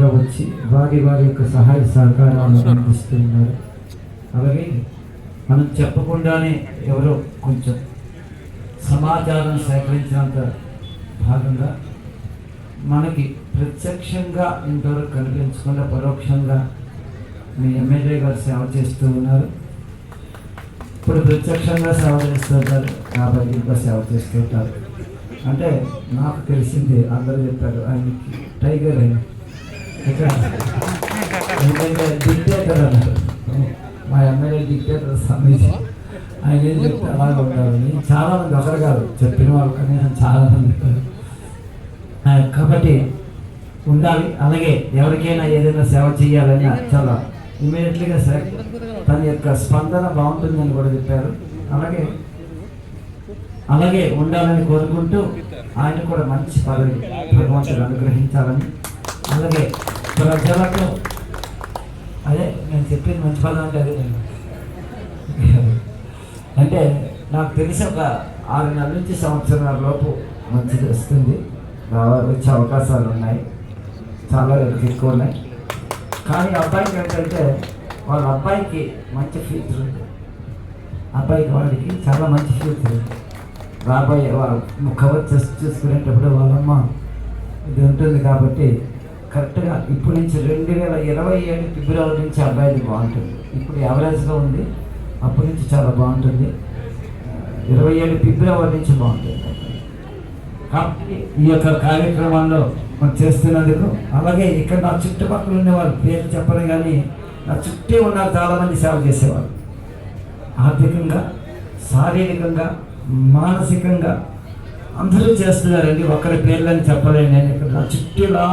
ఆత్మీయంగా వచ్చి వారి వారి యొక్క సహాయ సహకారాలను అందిస్తున్నారు. అలాగే మనం చెప్పకుండానే ఎవరో కొంచెం సమాచారం సేకరించినంత భాగంగా మనకి ప్రత్యక్షంగా ఇంతవరకు కనిపించకుండా పరోక్షంగా మీ ఎమ్మెల్యే గారు సేవ చేస్తూ ఉన్నారు. ఇప్పుడు ప్రత్యక్షంగా సేవ చేస్తుంటారు కాబట్టి ఇంకా సేవ చేస్తుంటారు అంటే నాకు తెలిసింది అందరూ చెప్పారు ఆయనకి టైగర్ ఇక్కడ ఎందుకంటే డిక్టేటర్ అన్నారు మా ఎమ్మెల్యే డిక్టేటర్ సమీక్ష ఆయన ఏం చెప్తే అలాగే ఉండాలని చాలామంది ఒకరు కాదు చెప్పిన వాళ్ళు కనీసం చాలా మంది చెప్పారు కాబట్టి ఉండాలి అలాగే ఎవరికైనా ఏదైనా సేవ చేయాలన్నా చాలా ఇమీడియట్లీగా సార్ తన యొక్క స్పందన బాగుంటుందని కూడా చెప్పారు అలాగే అలాగే ఉండాలని కోరుకుంటూ ఆయన కూడా మంచి పదవి భగవంతుడు అనుగ్రహించాలని అలాగే ప్రజలకు అదే నేను చెప్పింది మంచి పదం అంటే అదే అంటే నాకు తెలిసి ఒక ఆరు నెలల నుంచి సంవత్సరాల లోపు మంచిది వస్తుంది. రావ- వచ్చే అవకాశాలు ఉన్నాయి. చాలా ఎక్కువ ఉన్నాయి. కానీ అబ్బాయికి ఏంటంటే వాళ్ళ అబ్బాయికి మంచి ఫ్యూచర్ ఉంది. అబ్బాయికి వాడికి చాలా మంచి ఫ్యూచర్ ఉంది. రాబోయే వాళ్ళ కవర్ చేసి చూసుకునేటప్పుడు వాళ్ళమ్మ ఇది ఉంటుంది కాబట్టి కరెక్ట్గా ఇప్పటి నుంచి రెండు వేల ఇరవై ఏడు ఫిబ్రవరి నుంచి అబ్బాయిది బాగుంటుంది. ఇప్పుడు యావరేజ్గా ఉంది. అప్పటి నుంచి చాలా బాగుంటుంది. ఇరవై ఏడు ఫిబ్రవరి నుంచి బాగుంటుంది. కాబట్టి ఈ యొక్క కార్యక్రమాల్లో మనం చేస్తున్నందుకు అలాగే ఇక్కడ నా చుట్టుపక్కల ఉన్న పేరు చెప్పను కానీ నా చుట్టే ఉన్న చాలామంది సేవ చేసేవాళ్ళు ఆర్థికంగా శారీరకంగా మానసికంగా అందరూ చేస్తున్నారండి. ఒకరి పేర్లని చెప్పలేను నేను ఇక్కడ నా చుట్టూలా